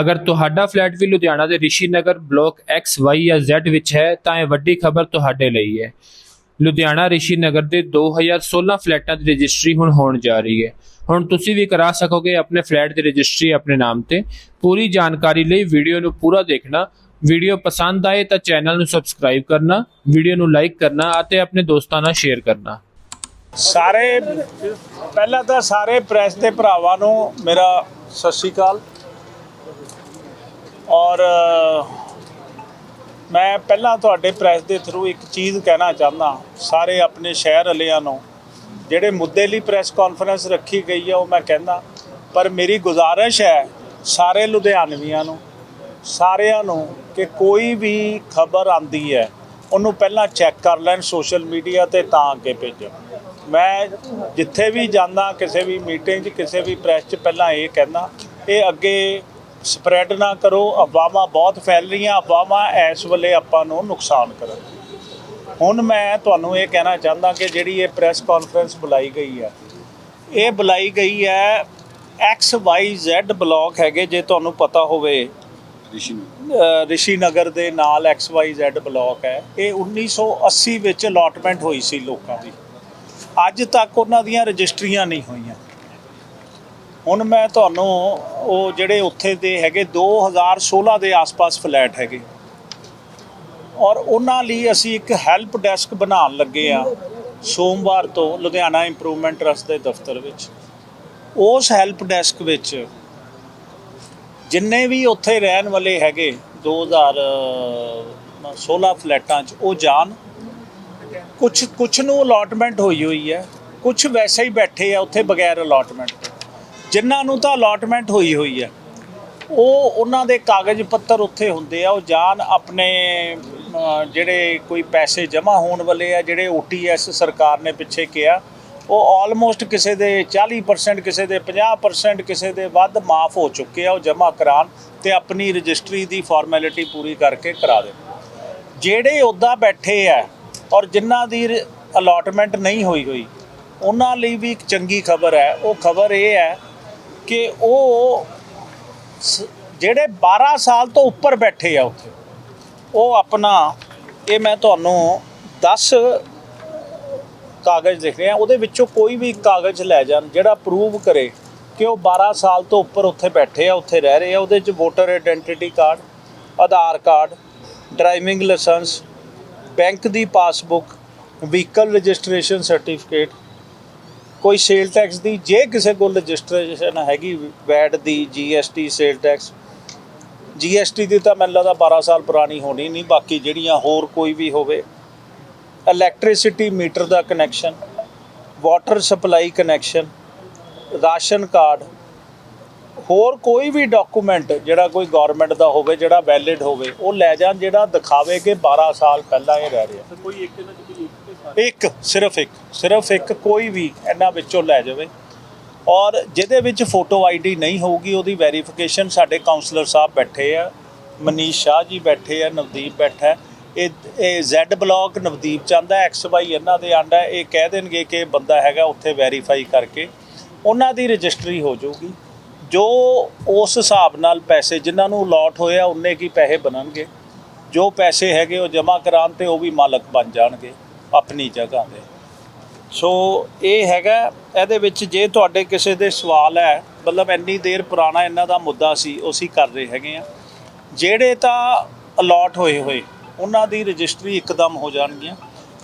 ਅਗਰ ਤੁਹਾਡਾ ਫਲੈਟ ਵੀ ਲੁਧਿਆਣਾ ਦੇ Rishi Nagar block X Y ਜਾਂ Z ਵਿੱਚ ਹੈ, ਤਾਂ ਇਹ ਵੱਡੀ ਖਬਰ ਤੁਹਾਡੇ ਲਈ ਹੈ। ਲੁਧਿਆਣਾ ਰਿਸ਼ੀ ਨਗਰ ਦੇ 2016 ਫਲੈਟਾਂ ਦੀ ਰਜਿਸਟਰੀ ਹੁਣ ਹੋਣ ਜਾ ਰਹੀ ਹੈ। ਹੁਣ ਤੁਸੀਂ ਵੀ ਕਰਾ ਸਕੋਗੇ ਆਪਣੇ ਫਲੈਟ ਦੀ ਰਜਿਸਟਰੀ ਆਪਣੇ ਨਾਮ ਤੇ। ਪੂਰੀ ਜਾਣਕਾਰੀ ਲਈ ਵੀਡੀਓ ਨੂੰ ਪੂਰਾ ਦੇਖਣਾ। ਵੀਡੀਓ ਪਸੰਦ ਆਏ ਤਾਂ ਚੈਨਲ ਨੂੰ ਸਬਸਕ੍ਰਾਈਬ ਕਰਨਾ, ਵੀਡੀਓ ਨੂੰ ਲਾਈਕ ਕਰਨਾ ਅਤੇ ਆਪਣੇ ਦੋਸਤਾਂ ਨਾਲ ਸ਼ੇਅਰ ਕਰਨਾ। ਸਾਰੇ, ਪਹਿਲਾਂ ਤਾਂ ਸਾਰੇ ਪ੍ਰੈਸ ਦੇ ਭਰਾਵਾਂ ਨੂੰ ਮੇਰਾ ਸਤਿ ਸ਼੍ਰੀ ਅਕਾਲ। ਔਰ ਮੈਂ ਪਹਿਲਾਂ ਤੁਹਾਡੇ ਪ੍ਰੈਸ ਦੇ ਥਰੂ ਇੱਕ ਚੀਜ਼ ਕਹਿਣਾ ਚਾਹੁੰਦਾ ਸਾਰੇ ਆਪਣੇ ਸ਼ਹਿਰ ਵਾਲਿਆਂ ਨੂੰ, ਜਿਹੜੇ ਮੁੱਦੇ ਲਈ ਪ੍ਰੈਸ ਕਾਨਫਰੰਸ ਰੱਖੀ ਗਈ ਹੈ ਉਹ ਮੈਂ ਕਹਿੰਦਾ, ਪਰ ਮੇਰੀ ਗੁਜ਼ਾਰਿਸ਼ ਹੈ ਸਾਰੇ ਲੁਧਿਆਣਵੀਆਂ ਨੂੰ, ਸਾਰਿਆਂ ਨੂੰ ਕਿ ਕੋਈ ਵੀ ਖਬਰ ਆਂਦੀ ਹੈ, ਉਹਨੂੰ ਪਹਿਲਾਂ ਚੈੱਕ ਕਰ ਲੈਣ ਸੋਸ਼ਲ ਮੀਡੀਆ ਤੇ ਤਾਂ ਅੱਗੇ ਭੇਜੋ। ਮੈਂ ਜਿੱਥੇ ਵੀ ਜਾਂਦਾ, ਕਿਸੇ ਵੀ ਮੀਟਿੰਗ 'ਚ, ਕਿਸੇ ਵੀ ਪ੍ਰੈਸ 'ਚ ਪਹਿਲਾਂ ਇਹ ਕਹਿੰਦਾ, ਇਹ ਅੱਗੇ ਸਪਰੈਡ ਨਾ ਕਰੋ, ਅਫਵਾਹਾਂ ਬਹੁਤ ਫੈਲ ਰਹੀਆਂ, ਅਫਵਾਹਾਂ ਇਸ ਵੇਲੇ ਆਪਾਂ ਨੂੰ ਨੁਕਸਾਨ ਕਰਨ ਹੁਣ ਮੈਂ ਤੁਹਾਨੂੰ ਇਹ ਕਹਿਣਾ ਚਾਹੁੰਦਾ ਕਿ ਜਿਹੜੀ ਇਹ ਪ੍ਰੈਸ ਕਾਨਫਰੰਸ ਬੁਲਾਈ ਗਈ ਹੈ, ਇਹ ਬੁਲਾਈ ਗਈ ਹੈ ਐਕਸ ਵਾਈ ਜ਼ੈਡ ਬਲਾਕ ਹੈਗੇ, ਜੇ ਤੁਹਾਨੂੰ ਪਤਾ ਹੋਵੇ। ਰਿਸ਼ੀ ਨਗਰ ਦੇ ਨਾਲ ਐਕਸ ਵਾਈ ਜ਼ੈਡ ਬਲਾਕ ਹੈ। ਇਹ 1980 ਵਿੱਚ ਅਲਾਟਮੈਂਟ ਹੋਈ ਸੀ ਲੋਕਾਂ ਦੀ। ਅੱਜ ਤੱਕ ਉਹਨਾਂ ਦੀਆਂ ਰਜਿਸਟਰੀਆਂ ਨਹੀਂ ਹੋਈਆਂ। ਹੁਣ ਮੈਂ ਤੁਹਾਨੂੰ ਉਹ ਜਿਹੜੇ ਉੱਥੇ ਦੇ ਹੈਗੇ 2016 ਦੇ ਆਸ-ਪਾਸ ਫਲੈਟ ਹੈਗੇ। ਔਰ ਉਹਨਾਂ ਲਈ ਅਸੀਂ ਇੱਕ ਹੈਲਪ ਡੈਸਕ ਬਣਾਉਣ ਲੱਗੇ ਆ ਸੋਮਵਾਰ ਤੋਂ ਲੁਧਿਆਣਾ ਇੰਪਰੂਵਮੈਂਟ ਟਰਸਟ ਦੇ ਦਫ਼ਤਰ ਵਿੱਚ। ਉਸ ਹੈਲਪ ਡੈਸਕ ਵਿੱਚ ਜਿੰਨੇ ਵੀ ਉੱਥੇ ਰਹਿਣ ਵਾਲੇ ਹੈਗੇ 2016 ਫਲੈਟਾਂ 'ਚ ਉਹ ਜਾਣ। ਕੁਝ ਕੁਝ ਨੂੰ ਅਲਾਟਮੈਂਟ ਹੋਈ ਹੋਈ ਹੈ। ਕੁਝ ਵੈਸੇ ਹੀ ਬੈਠੇ ਆ ਉੱਥੇ ਬਗੈਰ ਅਲਾਟਮੈਂਟ ਜਿਨ੍ਹਾਂ ਨੂੰ ਤਾਂ ਅਲਾਟਮੈਂਟ ਹੋਈ ਹੋਈ ਹੈ, ਉਹ ਉਹਨਾਂ ਦੇ ਕਾਗਜ਼ ਪੱਤਰ ਉੱਥੇ ਹੁੰਦੇ ਆ, ਉਹ ਜਾਣ ਆਪਣੇ ਜਿਹੜੇ ਕੋਈ ਪੈਸੇ ਜਮ੍ਹਾਂ ਹੋਣ ਵਾਲੇ ਆ, ਜਿਹੜੇ OTS ਸਰਕਾਰ ਨੇ ਪਿੱਛੇ ਕਿਹਾ, ਉਹ ਆਲਮੋਸਟ ਕਿਸੇ ਦੇ 40% ਕਿਸੇ ਦੇ 50% ਕਿਸੇ ਦੇ ਵੱਧ ਮਾਫ ਹੋ ਚੁੱਕੇ ਆ, ਉਹ ਜਮ੍ਹਾਂ ਕਰਾਣ ਤੇ ਆਪਣੀ ਰਜਿਸਟਰੀ ਦੀ ਫਾਰਮੈਲਿਟੀ ਪੂਰੀ ਕਰਕੇ ਕਰਾ ਦੇ ਜਿਹੜੇ ਉੱਦਾਂ ਬੈਠੇ ਆ ਔਰ ਜਿਨ੍ਹਾਂ ਦੀ ਅਲਾਟਮੈਂਟ ਨਹੀਂ ਹੋਈ ਹੋਈ, ਉਹਨਾਂ ਲਈ ਵੀ ਇੱਕ ਚੰਗੀ ਖਬਰ ਹੈ। ਉਹ ਖਬਰ ਇਹ ਹੈ ਕਿ ਉਹ ਸ- ਜਿਹੜੇ 12 ਸਾਲ ਤੋਂ ਉੱਪਰ ਬੈਠੇ ਆ ਉੱਥੇ, ਉਹ ਆਪਣਾ, ਇਹ ਮੈਂ ਤੁਹਾਨੂੰ 10 ਕਾਗਜ਼ ਦਿਖ ਰਹੇ ਆ, ਉਹਦੇ ਵਿੱਚੋਂ ਕੋਈ ਵੀ ਕਾਗਜ਼ ਲੈ ਜਾਣ ਜਿਹੜਾ ਪ੍ਰੂਵ ਕਰੇ ਕਿ ਉਹ 12 ਸਾਲ ਤੋਂ ਉੱਪਰ ਉੱਥੇ ਬੈਠੇ ਆ, ਉੱਥੇ ਰਹਿ ਰਹੇ ਆ, ਉਹਦੇ 'ਚ voter identity card Aadhaar card driving licence bank ਦੀ ਪਾਸਬੁੱਕ ਵਹੀਕਲ ਰਜਿਸਟ੍ਰੇਸ਼ਨ ਸਰਟੀਫਿਕੇਟ ਕੋਈ ਸੇਲ ਟੈਕਸ ਦੀ, ਜੇ ਕਿਸੇ ਕੋਲ ਰਜਿਸਟ੍ਰੇਸ਼ਨ ਹੈਗੀ ਵੈਟ ਦੀ ਜੀਐਸਟੀ ਸੇਲ ਟੈਕਸ ਜੀਐਸਟੀ ਦੀ ਤਾਂ ਮੈਨੂੰ ਲੱਗਦਾ 12 ਸਾਲ ਪੁਰਾਣੀ ਹੋਣੀ ਨਹੀਂ, ਬਾਕੀ ਜਿਹੜੀਆਂ ਹੋਰ ਕੋਈ ਵੀ ਹੋਵੇ ਇਲੈਕਟ੍ਰਿਸਿਟੀ ਮੀਟਰ ਦਾ connection water supply connection ration card ਹੋਰ ਕੋਈ ਵੀ ਡਾਕੂਮੈਂਟ ਜਿਹੜਾ ਕੋਈ ਗਵਰਨਮੈਂਟ ਦਾ ਹੋਵੇ, ਜਿਹੜਾ ਵੈਲਿਡ ਹੋਵੇ, ਉਹ ਲੈ ਜਾਣ, ਜਿਹੜਾ ਦਿਖਾਵੇ ਕਿ 12 ਸਾਲ ਪਹਿਲਾਂ ਇਹ ਰਹਿ ਰਿਹਾ। ਕੋਈ ਇੱਕ ਇਹਨਾਂ ਚ ਕੋਈ ਇੱਕ, ਸਿਰਫ ਇੱਕ ਸਿਰਫ ਇੱਕ ਕੋਈ ਵੀ ਇਹਨਾਂ ਵਿੱਚੋਂ ਲੈ ਜਾਵੇ। ਔਰ ਜਿਹਦੇ ਵਿੱਚ ਫੋਟੋ ਆਈਡੀ ਨਹੀਂ ਹੋਊਗੀ, ਉਹਦੀ ਵੈਰੀਫਿਕੇਸ਼ਨ ਸਾਡੇ ਕਾਉਂਸਲਰ ਸਾਹਿਬ ਬੈਠੇ ਆ, ਮਨੀਸ਼ ਸ਼ਾਹ ਜੀ ਬੈਠੇ ਆ, ਨਵਦੀਪ ਬੈਠਾ ਇਹ ਇਹ Z ਬਲੌਕ ਨਵਦੀਪ ਚਾਹੁੰਦਾ ਐਕਸ ਵਾਈ ਇਹਨਾਂ ਦੇ ਆਂਡਾ ਇਹ ਕਹਿ ਦੇਣਗੇ ਕਿ ਬੰਦਾ ਹੈਗਾ ਉੱਥੇ ਵੈਰੀਫਾਈ ਕਰਕੇ। ਉਹਨਾਂ ਦੀ ਰਜਿਸਟਰੀ ਹੋ ਜਾਊਗੀ। ਜੋ ਉਸ ਹਿਸਾਬ ਨਾਲ ਪੈਸੇ ਜਿਨ੍ਹਾਂ ਨੂੰ ਅਲਾਟ ਹੋਇਆ ਉਹਨੇ ਕੀ ਪੈਸੇ ਬਣਨਗੇ? ਜੋ ਪੈਸੇ ਹੈਗੇ ਉਹ ਜਮ੍ਹਾਂ ਕਰਾਉਣ ਤੇ ਉਹ ਵੀ ਮਾਲਕ ਬਣ ਜਾਣਗੇ। ਆਪਣੀ ਜਗ੍ਹਾ ਤੇ। ਸੋ ਇਹ ਹੈਗਾ ਇਹਦੇ ਵਿੱਚ ਜੇ ਤੁਹਾਡੇ ਕਿਸੇ ਦੇ ਸਵਾਲ ਹੈ ਮਤਲਬ ਇੰਨੀ ਦੇਰ ਪੁਰਾਣਾ ਇਹਨਾਂ ਦਾ ਮੁੱਦਾ ਸੀ ਉਹ ਅਸੀਂ ਕਰ ਰਹੇ ਹੈਗੇ ਆ ਜਿਹੜੇ ਤਾਂ ਅਲਾਟ ਹੋਏ ਹੋਏ ਉਹਨਾਂ ਦੀ ਰਜਿਸਟਰੀ ਇੱਕਦਮ ਹੋ ਜਾਣਗੀਆਂ।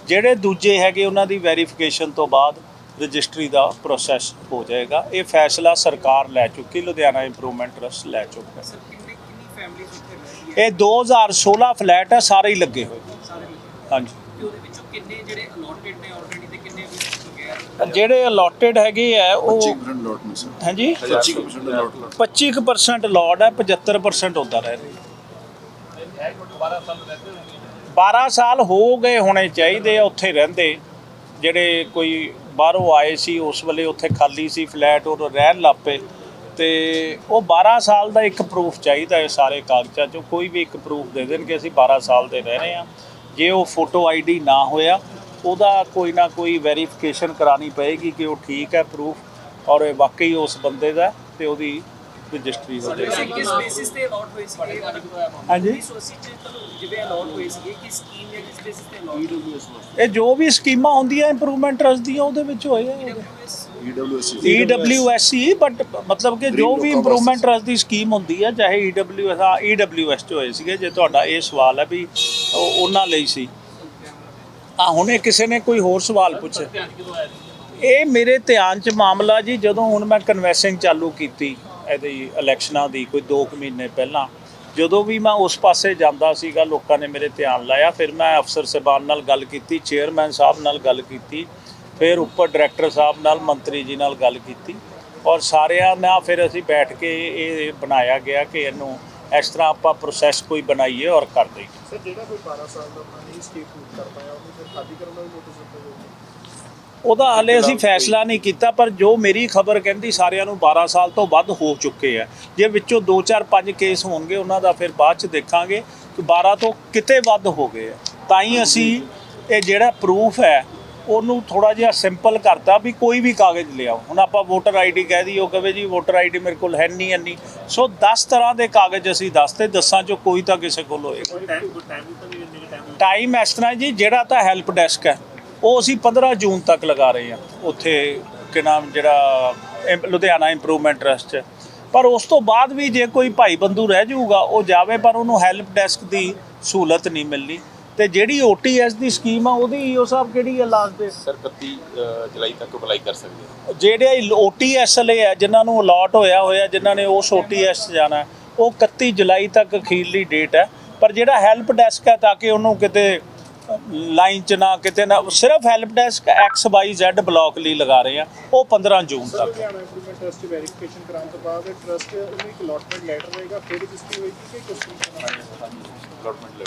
ਜਿਹੜੇ ਦੂਜੇ ਹੈਗੇ ਉਹਨਾਂ ਦੀ ਵੈਰੀਫਿਕੇਸ਼ਨ ਤੋਂ ਬਾਅਦ ਰਜਿਸਟਰੀ ਦਾ ਪ੍ਰੋਸੈਸ ਹੋ ਜਾਏਗਾ। ਇਹ ਫੈਸਲਾ ਸਰਕਾਰ ਲੈ ਚੁੱਕੀ ਲੁਧਿਆਣਾ ਇੰਪਰੂਵਮੈਂਟ ਟਰਸਟ ਲੈ ਚੁੱਕਾ ਇਹ 2016 ਫਲੈਟ ਹੈ ਸਾਰੇ ਹੀ ਲੱਗੇ ਹੋਏ। ਹਾਂਜੀ। ਤੇ ਉਹਦੇ ਵਿੱਚੋਂ ਕਿੰਨੇ ਜਿਹੜੇ ਅਲੋਟਡ ਨੇ ਆਲਰੇਡੀ ਤੇ ਕਿੰਨੇ ਵੀ ਬਗੈਰ ਜਿਹੜੇ ਅਲਾਟਡ ਹੈਗੇ ਆ ਉਹ 25% ਲੋਟ ਨੇ ਸਰ। ਹਾਂਜੀ? 25% ਲੋਟ 25% ਲੋਡ ਹੈ 75% ਉਦਾਂ ਰਹਿ ਰਹੀ। 12 ਸਾਲ ਹੋ ਗਏ ਹੋਣੇ ਚਾਹੀਦੇ ਆ ਉੱਥੇ ਰਹਿੰਦੇ। ਜਿਹੜੇ ਕੋਈ ਬਾਹਰੋਂ ਆਏ ਸੀ ਉਸ ਵੇਲੇ ਉੱਥੇ ਖਾਲੀ ਸੀ ਫਲੈਟ ਉਹ ਰਹਿਣ ਲੱਪੇ ਤੇ ਉਹ 12 ਸਾਲ ਦਾ ਇੱਕ ਪ੍ਰੂਫ ਚਾਹੀਦਾ ਹੈ ਸਾਰੇ ਕਾਗਜ਼ਾਂ 'ਚੋਂ। ਕੋਈ ਵੀ ਇੱਕ ਪ੍ਰੂਫ ਦੇ ਦੇਣ ਕਿ ਅਸੀਂ 12 ਸਾਲ ਦੇ ਰਹਿ ਰਹੇ ਹਾਂ। ਜੇ ਉਹ ਫੋਟੋ ਆਈਡੀ ਨਾ ਹੋਇਆ ਉਹਦਾ ਕੋਈ ਨਾ ਕੋਈ ਵੈਰੀਫਿਕੇਸ਼ਨ ਕਰਾਣੀ ਪਏਗੀ ਕਿ ਉਹ ਠੀਕ ਹੈ ਪ੍ਰੂਫ ਔਰ ਇਹ ਵਾਕਈ ਉਸ ਬੰਦੇ ਦਾ ਤੇ ਉਹਦੀ ਰਜਿਸਟਰੀ ਹੋ ਜਾਏਗੀ। ਕਿਸ ਬੇਸਿਸ ਤੇ ਅਲਾਟ ਹੋਏ ਸੀਗੇ? ਹਾਂਜੀ। 1980 ਚ ਜਿਵੇਂ ਅਲਾਟ ਹੋਏ ਸੀਗੇ ਕਿ ਸਕੀਮ ਜਾਂ ਕਿਸ ਬੇਸਿਸ ਤੇ ਅਲਾਟ ਇਹ ਜੋ ਵੀ ਸਕੀਮਾਂ ਹੁੰਦੀਆਂ ਇੰਪਰੂਵਮੈਂਟ ਟਰਸਟ ਦੀਆਂ ਉਹਦੇ ਵਿੱਚ ਹੋਏ ਆ। EWS ਈਡਬਲਯੂਐਸਸੀ ਬਟ ਮਤਲਬ ਕਿ ਜੋ ਵੀ ਇੰਪਰੂਵਮੈਂਟ। ਟਰਸਟ ਦੀ ਸਕੀਮ ਹੁੰਦੀ ਹੈ ਚਾਹੇ ਈਡਬਲਯੂਐਸ ਹਾਂ ਈਡਬਲਯੂਐਸ ਚ ਹੋਏ ਸੀਗੇ ਜੇ ਤੁਹਾਡਾ ਇਹ ਸਵਾਲ ਹੈ ਵੀ ਉਹ ਉਹਨਾਂ ਲਈ ਸੀ। ਆ ਹੁਣੇ ਕਿਸੇ ਨੇ ਕੋਈ ਹੋਰ ਸਵਾਲ ਪੁੱਛਿਆ। ਇਹ ਮੇਰੇ ਧਿਆਨ ਚ ਮਾਮਲਾ ਜੀ, ਜਦੋਂ ਹੁਣ ਮੈਂ ਕਨਵੈਸਿੰਗ ਚਾਲੂ ਕੀਤੀ ਇਹਦੀ ਇਲੈਕਸ਼ਨਾਂ ਦੀ, ਕੋਈ 2 ਮਹੀਨੇ ਪਹਿਲਾਂ, ਜਦੋਂ ਵੀ ਮੈਂ ਉਸ ਪਾਸੇ ਜਾਂਦਾ ਸੀਗਾ, ਲੋਕਾਂ ਨੇ ਮੇਰੇ ਧਿਆਨ ਲਾਇਆ, ਫਿਰ ਮੈਂ ਅਫਸਰ ਸਾਹਿਬਾਨ ਨਾਲ ਗੱਲ ਕੀਤੀ ਚੇਅਰਮੈਨ ਸਾਹਿਬ ਨਾਲ ਗੱਲ ਕੀਤੀ, ਫਿਰ ਉੱਪਰ ਡਾਇਰੈਕਟਰ ਸਾਹਿਬ ਨਾਲ, ਮੰਤਰੀ ਜੀ ਨਾਲ ਗੱਲ ਕੀਤੀ, ਔਰ ਸਾਰਿਆਂ ਨਾਲ ਫਿਰ ਅਸੀਂ ਬੈਠ ਕੇ ਇਹ ਬਣਾਇਆ ਗਿਆ ਕਿ ਇਹਨੂੰ ਇਸ ਤਰ੍ਹਾਂ ਆਪਾਂ ਪ੍ਰੋਸੈਸ ਕੋਈ ਬਣਾਈਏ ਔਰ ਕਰ ਦਈਏ। ਸਰ ਜਿਹੜਾ ਕੋਈ 12 ਸਾਲ ਦਾ ਨਹੀਂ ਸਟੇਟ ਪੂਰ ਕਰ ਪਾਇਆ ਉਹਨੂੰ ਫਿਰ ਖਾਲੀ ਕਰਨ ਦਾ ਵੀ ਨੋਟਿਸ ਦਿੱਤਾ ਉਹਦਾ ਹਲੇ ਅਸੀਂ ਫੈਸਲਾ ਨਹੀਂ ਕੀਤਾ ਪਰ ਜੋ ਮੇਰੀ ਖਬਰ ਕਹਿੰਦੀ ਸਾਰਿਆਂ ਨੂੰ 12 ਸਾਲ ਤੋਂ ਵੱਧ ਹੋ ਚੁੱਕੇ ਆ। ਜੇ ਵਿੱਚੋਂ 2 4 5 ਕੇਸ ਹੋਣਗੇ ਉਹਨਾਂ ਦਾ ਫਿਰ ਬਾਅਦ ਚ ਦੇਖਾਂਗੇ ਕਿ 12 ਤੋਂ ਕਿਤੇ ਵੱਧ ਹੋ ਗਏ ਆ। ਤਾਂ ਹੀ ਅਸੀਂ ਇਹ ਜਿਹੜਾ ਪ੍ਰੂਫ ਹੈ ਉਹਨੂੰ ਥੋੜਾ ਜਿਹਾ ਸਿੰਪਲ ਕਰਤਾ ਵੀ ਕੋਈ ਵੀ ਕਾਗਜ਼ ਲਿਆਓ ਹੁਣ ਆਪਾਂ ਵੋਟਰ ਆਈਡੀ ਕਹਿ ਦਈਏ ਉਹ ਕਹੇ ਜੀ ਵੋਟਰ ਆਈਡੀ ਮੇਰੇ ਕੋਲ ਹੈ ਨਹੀਂ ਇੰਨੀ ਸੋ 10 ਤਰ੍ਹਾਂ ਦੇ ਕਾਗਜ਼ ਅਸੀਂ ਦੱਸਤੇ ਦਸਾਂ ਚੋਂ ਕੋਈ ਤਾਂ ਕਿਸੇ ਕੋਲ ਹੋਏਗਾ ਕੋਈ ਟਾਈਮ ਕੋਈ ਟਾਈਮ ਤਾਂ ਨਹੀਂ ਇੰਨੇ ਟਾਈਮ ਟਾਈਮ ਇਸ ਤਰ੍ਹਾਂ ਜੀ ਜਿਹੜਾ ਤਾਂ ਹੈਲਪ ਡੈਸਕ ਹੈ ਉਹ ਅਸੀਂ 15 ਜੂਨ ਤੱਕ ਲਗਾ ਰਹੇ ਹਾਂ। ਉੱਥੇ ਕਿ ਨਾਮ ਜਿਹੜਾ ਲੁਧਿਆਣਾ ਇੰਪਰੂਵਮੈਂਟ ਟਰਸਟ 'ਚ। ਪਰ ਉਸ ਤੋਂ ਬਾਅਦ ਵੀ ਜੇ ਕੋਈ ਭਾਈ ਬੰਦੂ ਰਹਿ ਜਾਊਗਾ ਉਹ ਜਾਵੇ ਪਰ ਉਹਨੂੰ ਹੈਲਪ ਡੈਸਕ ਦੀ ਸਹੂਲਤ ਨਹੀਂ ਮਿਲਣੀ। ਤੇ ਜਿਹੜੀ OTS ਦੀ ਸਕੀਮ ਆ ਉਹਦੀ ਈਓ ਸਾਹਿਬ ਕਿਹੜੀ ਹੈ ਲਾਸਟ ਦੇ ਸਰ 31 ਅ, ਜੁਲਾਈ ਤੱਕ ਅਪਲਾਈ ਕਰ ਸਕਦੇ ਹੋ। ਜਿਹੜੇ OTS ਵਾਲੇ ਹੈ ਜਿਨ੍ਹਾਂ ਨੂੰ ਅਲਾਟ ਹੋਇਆ ਹੋਇਆ ਜਿਨ੍ਹਾਂ ਨੇ ਉਸ OTS 'ਚ ਜਾਣਾ ਉਹ 31 ਜੁਲਾਈ ਤੱਕ ਅਖੀਰਲੀ ਡੇਟ ਹੈ ਪਰ ਜਿਹੜਾ ਹੈਲਪ ਡੈਸਕ ਹੈ ਤਾਂ ਕਿ ਉਹਨੂੰ ਕਿਤੇ ਲਾਈਨ 'ਚ ਨਾ ਕਿਤੇ ਨਾ ਸਿਰਫ help desk X Y Z block ਲਈ ਲਗਾ ਰਹੇ ਆ ਉਹ 15 ਜੂਨ ਤੱਕ। ਲੁਧਿਆਣਾ ਇੰਪਰੂਵਮੈਂਟ ਟਰਸਟ ਵੈਰੀਫਿਕੇਸ਼ਨ ਕਰਾਉਣ ਤੋਂ ਬਾਅਦ ਟਰਸਟ ਉਹਨੂੰ ਇੱਕ ਅਲਾਟਮੈਂਟ ਲੈਟਰ ਹੋਏਗਾ ਫਿਰ ਰਜਿਸਟਰੀ ਹੋਏਗੀ ਕਿ ਲੈ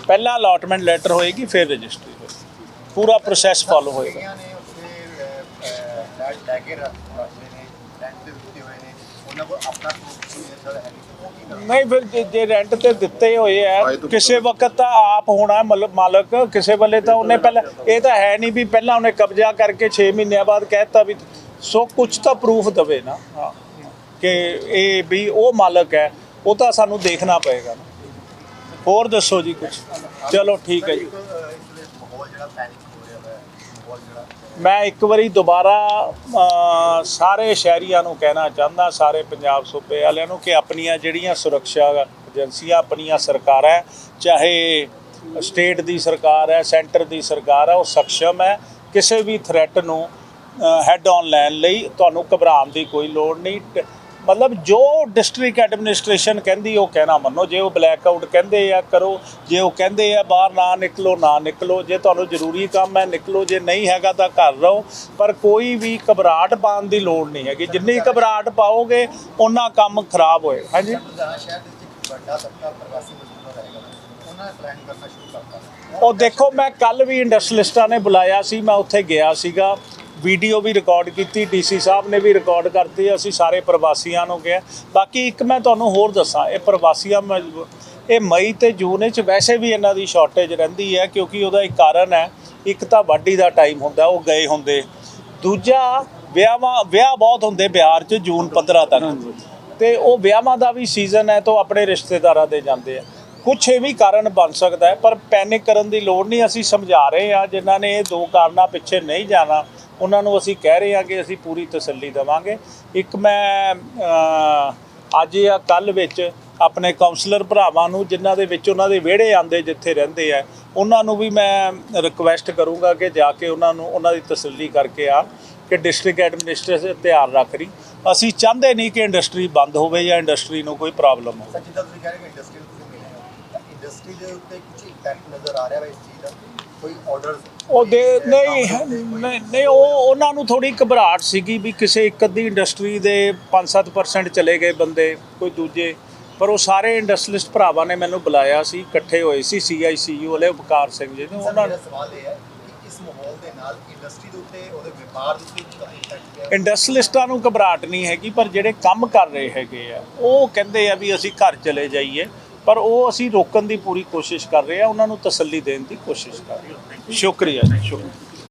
ਪਹਿਲਾਂ ਅਲਾਟਮੈਂਟ ਲੈਟਰ ਹੋਏਗੀ ਫਿਰ ਰਜਿਸਟਰੀ ਹੋਏਗੀ। ਪੂਰਾ ਪ੍ਰੋਸੈਸ ਫਾਲੋ ਹੋਏਗਾ। ਕਈਆਂ ਨੇ ਉੱਥੇ ਲੈਟ ਲੈ ਕੇ ਰੱਖ ਰੱਖਦੇ ਨੇ ਰੈਂਟ ਤੇ ਦਿੱਤੇ ਹੋਏ ਨੇ। ਉਹਨਾਂ ਕੋਲ ਆਪਣਾ ਕੋਈ ਅਸਰ ਹੈ ਨਹੀਂ ਉਹ ਕੀ ਕਰਨਾ ਨਹੀਂ ਫਿਰ ਜੇ- ਜੇ ਰੈਂਟ ਤੇ ਦਿੱਤੇ ਹੋਏ ਆ ਕਿਸੇ ਵਕਤ ਤਾਂ ਆਪ ਹੋਣਾ ਮਲ- ਮਾਲਕ ਕਿਸੇ ਵੇਲੇ ਤਾਂ ਉਹਨੇ ਪਹਿਲਾਂ ਇਹ ਤਾਂ ਹੈ ਨਹੀਂ ਵੀ ਪਹਿਲਾਂ ਉਹਨੇ ਕਬਜ਼ਾ ਕਰਕੇ 6 ਮਹੀਨਿਆਂ ਬਾਅਦ ਕਹਿਤਾ ਵੀ ਸੋ ਕੁਝ ਤਾਂ ਪ੍ਰੂਫ ਦਵੇ ਨਾ। ਹਾਂ, ਕਿ ਇਹ ਵੀ ਉਹ ਮਾਲਕ ਹੈ ਉਹ ਤਾਂ ਸਾਨੂੰ ਦੇਖਣਾ ਪਏਗਾ ਨਾ। ਹੋਰ ਦੱਸੋ ਜੀ ਕੁਝ ਚਲੋ ਠੀਕ ਹੈ ਜੀ। ਮੈਂ ਇੱਕ ਵਾਰੀ ਦੁਬਾਰਾ ਸਾਰੇ ਸ਼ਹਿਰੀਆਂ ਨੂੰ ਕਹਿਣਾ ਚਾਹੁੰਦਾ, ਸਾਰੇ ਪੰਜਾਬ ਸੂਬੇ ਵਾਲਿਆਂ ਨੂੰ ਕਿ ਆਪਣੀਆਂ ਜਿਹੜੀਆਂ ਸੁਰੱਖਿਆ ਏਜੰਸੀਆਂ, ਆਪਣੀਆਂ ਸਰਕਾਰਾਂ ਚਾਹੇ ਸਟੇਟ ਦੀ ਸਰਕਾਰ ਹੈ, ਸੈਂਟਰ ਦੀ ਸਰਕਾਰ ਹੈ, ਉਹ ਸક્ષਮ ਹੈ, ਕਿਸੇ ਵੀ ਥ੍ਰੈਟ ਨੂੰ ਹੈਡ ਔਨ ਲੈਣ ਲਈ ਤੁਹਾਨੂੰ ਘਬਰਾਉਣ ਦੀ ਕੋਈ ਲੋੜ ਨਹੀਂ। ਮਤਲਬ ਜੋ ਡਿਸਟ੍ਰਿਕਟ ਐਡਮਿਨਿਸਟ੍ਰੇਸ਼ਨ ਕਹਿੰਦੀ, ਉਹ ਕਹਿਣਾ ਮੰਨੋ। ਜੇ ਉਹ ਬਲੈਕ ਆਊਟ ਕਹਿੰਦੇ ਆ, ਕਰੋ। ਜੇ ਉਹ ਕਹਿੰਦੇ ਆ, ਬਾਹਰ ਨਾ ਨਿਕਲੋ ਨਾ ਨਿਕਲੋ। ਜੇ ਤੁਹਾਨੂੰ ਜ਼ਰੂਰੀ ਕੰਮ ਹੈ, ਨਿਕਲੋ। ਜੇ ਨਹੀਂ ਹੈਗਾ ਤਾਂ ਘਰ ਰਹੋ। ਪਰ ਕੋਈ ਵੀ ਘਬਰਾਹਟ ਪਾਉਣ ਦੀ ਲੋੜ ਨਹੀਂ ਹੈਗੀ। ਜਿੰਨੀ ਘਬਰਾਹਟ ਪਾਓਗੇ ਉਹਨਾਂ ਕੰਮ ਖਰਾਬ ਹੋਏ ਹਾਂਜੀ? ਵੱਡਾ ਤਬਕਾ ਪ੍ਰਵਾਸੀ ਮਜ਼ਦੂਰਾਂ ਰਹੇਗਾ ਉਹਨਾਂ ਨੇ ਪਲਾਨ ਕਰਨਾ ਸ਼ੁਰੂ ਕਰਤਾ ਉਹ ਦੇਖੋ, ਮੈਂ ਕੱਲ ਵੀ ਇੰਡਸਟਰੀਲਿਸਟਾਂ ਨੇ ਬੁਲਾਇਆ ਸੀ। ਮੈਂ ਉੱਥੇ ਗਿਆ ਸੀਗਾ। ਵੀਡੀਓ ਵੀ ਰਿਕਾਰਡ ਕੀਤੀ ਡੀਸੀ ਸਾਹਿਬ ਨੇ ਵੀ ਰਿਕਾਰਡ ਕਰਤੀ ਅਸੀਂ ਸਾਰੇ ਪ੍ਰਵਾਸੀਆਂ ਨੂੰ ਕਿਹਾ। ਬਾਕੀ ਇੱਕ ਮੈਂ ਤੁਹਾਨੂੰ ਹੋਰ ਦੱਸਾਂ ਇਹ ਪ੍ਰਵਾਸੀਆਂ ਇਹ ਮਈ ਤੇ ਜੂਨ ਵਿੱਚ ਵੈਸੇ ਵੀ ਇਹਨਾਂ ਦੀ ਸ਼ਾਰਟੇਜ ਰਹਿੰਦੀ ਹੈ ਕਿਉਂਕਿ ਉਹਦਾ ਇੱਕ ਕਾਰਨ ਹੈ ਇੱਕ ਤਾਂ ਵਾਢੀ ਦਾ ਟਾਈਮ ਹੁੰਦਾ ਉਹ ਗਏ ਹੁੰਦੇ। ਦੂਜਾ ਵਿਆਹਾਂ ਵਿਆਹ ਬਹੁਤ ਹੁੰਦੇ ਬਿਹਾਰ 'ਚ ਜੂਨ 15 ਤੱਕ। ਤੇ ਉਹ ਵਿਆਹਾਂ ਦਾ ਵੀ ਸੀਜ਼ਨ ਹੈ ਤਾਂ ਆਪਣੇ ਰਿਸ਼ਤੇਦਾਰਾਂ ਦੇ ਜਾਂਦੇ ਆ। ਕੁਛ ਇਹ ਵੀ ਕਾਰਨ ਬਣ ਸਕਦਾ ਹੈ ਪਰ ਪੈਨਿਕ ਕਰਨ ਦੀ ਲੋੜ ਨਹੀਂ ਅਸੀਂ ਸਮਝਾ ਰਹੇ ਹਾਂ ਜਿਨ੍ਹਾਂ ਨੇ ਇਹ ਦੋ ਕਾਰਨਾਂ ਪਿੱਛੇ ਨਹੀਂ ਜਾਣਾ। ਉਹਨਾਂ ਨੂੰ ਅਸੀਂ ਕਹਿ ਰਹੇ ਹਾਂ ਕਿ ਅਸੀਂ ਪੂਰੀ ਤਸੱਲੀ ਦੇਵਾਂਗੇ। ਇੱਕ ਮੈਂ ਅੱਜ ਜਾਂ ਕੱਲ ਵਿੱਚ ਆਪਣੇ ਕਾਉਂਸਲਰ ਭਰਾਵਾਂ ਨੂੰ, ਜਿਨ੍ਹਾਂ ਦੇ ਵਿੱਚ ਉਹਨਾਂ ਦੇ ਵਿਹੜੇ ਆਂਦੇ ਜਿੱਥੇ ਰਹਿੰਦੇ ਆ, ਉਹਨਾਂ ਨੂੰ ਵੀ ਮੈਂ ਰਿਕੁਐਸਟ ਕਰੂੰਗਾ ਕਿ ਜਾ ਕੇ ਉਹਨਾਂ ਨੂੰ, ਉਹਨਾਂ ਦੀ ਤਸੱਲੀ ਕਰਕੇ ਆ ਕਿ ਡਿਸਟ੍ਰਿਕਟ ਐਡਮਿਨਿਸਟ੍ਰੇਸ਼ਨ ਧਿਆਨ ਰੱਖ ਰਹੀ। ਅਸੀਂ ਚਾਹੁੰਦੇ ਨਹੀਂ ਕਿ ਇੰਡਸਟਰੀ ਬੰਦ ਹੋਵੇ ਜਾਂ ਇੰਡਸਟਰੀ ਨੂੰ ਕੋਈ ਪ੍ਰੋਬਲਮ ਹੋਵੇ। ਜਿੱਦਾਂ ਤੁਸੀਂ ਕਹਿ ਰਹੇ ਹੋ ਇੰਡਸਟਰੀ ਨੂੰ ਤੁਸੀਂ ਮਿਲੇ ਇੰਡਸਟਰੀ ਦੇ ਉੱਤੇ ਕੁਝ ਇੰਪੈਕਟ ਨਜ਼ਰ ਆ ਰਿਹਾ ਹੈ ਇਸ ਚੀਜ਼ ਦਾ। ਕੋਈ ਆਰਡਰ ਉਹ ਦੇ ਨਹੀਂ ਨਹੀਂ ਨਹੀਂ, ਉਹ ਉਹਨਾਂ ਨੂੰ ਥੋੜੀ ਘਬਰਾਹਟ ਸੀਗੀ ਵੀ ਕਿਸੇ ਇੱਕ ਅੱਧੀ ਇੰਡਸਟਰੀ ਦੇ 5-7% ਚਲੇ ਗਏ ਬੰਦੇ ਕੋਈ ਦੂਜੇ। ਪਰ ਉਹ ਸਾਰੇ ਇੰਡਸਟਰੀਲਿਸਟ ਭਰਾਵਾਂ ਨੇ ਮੈਨੂੰ ਬੁਲਾਇਆ ਸੀ ਇਕੱਠੇ ਹੋਏ ਸੀ ਸੀਆਈਸੀਯੂ ਵਾਲੇ ਉਪਕਾਰ ਸਿੰਘ ਜੀ ਨੇ ਉਹਨਾਂ ਮੇਰਾ ਸਵਾਲ ਇਹ ਹੈ ਕਿ ਇਸ ਮਾਹੌਲ ਦੇ ਨਾਲ ਇੰਡਸਟਰੀ ਦੇ ਉੱਤੇ ਉਹਦੇ ਵਪਾਰ ਦੇ ਉੱਤੇ ਇੰਪੈਕਟ ਪਿਆ? ਇੰਡਸਟਰੀਲਿਸਟਾਂ ਨੂੰ ਘਬਰਾਹਟ ਨਹੀਂ ਹੈਗੀ ਪਰ ਜਿਹੜੇ ਕੰਮ ਕਰ ਰਹੇ ਹੈਗੇ ਆ ਉਹ ਕਹਿੰਦੇ ਆ ਵੀ ਅਸੀਂ ਘਰ ਚਲੇ ਜਾਈਏ। ਪਰ ਉਹ ਅਸੀਂ ਰੋਕਣ ਦੀ ਪੂਰੀ ਕੋਸ਼ਿਸ਼ ਕਰ ਰਹੇ ਹਾਂ, ਉਹਨਾਂ ਨੂੰ ਤਸੱਲੀ ਦੇਣ ਦੀ ਕੋਸ਼ਿਸ਼ ਕਰ ਰਹੇ ਹਾਂ। ਸ਼ੁਕਰੀਆ ਜੀ, ਸ਼ੁਕਰੀਆ।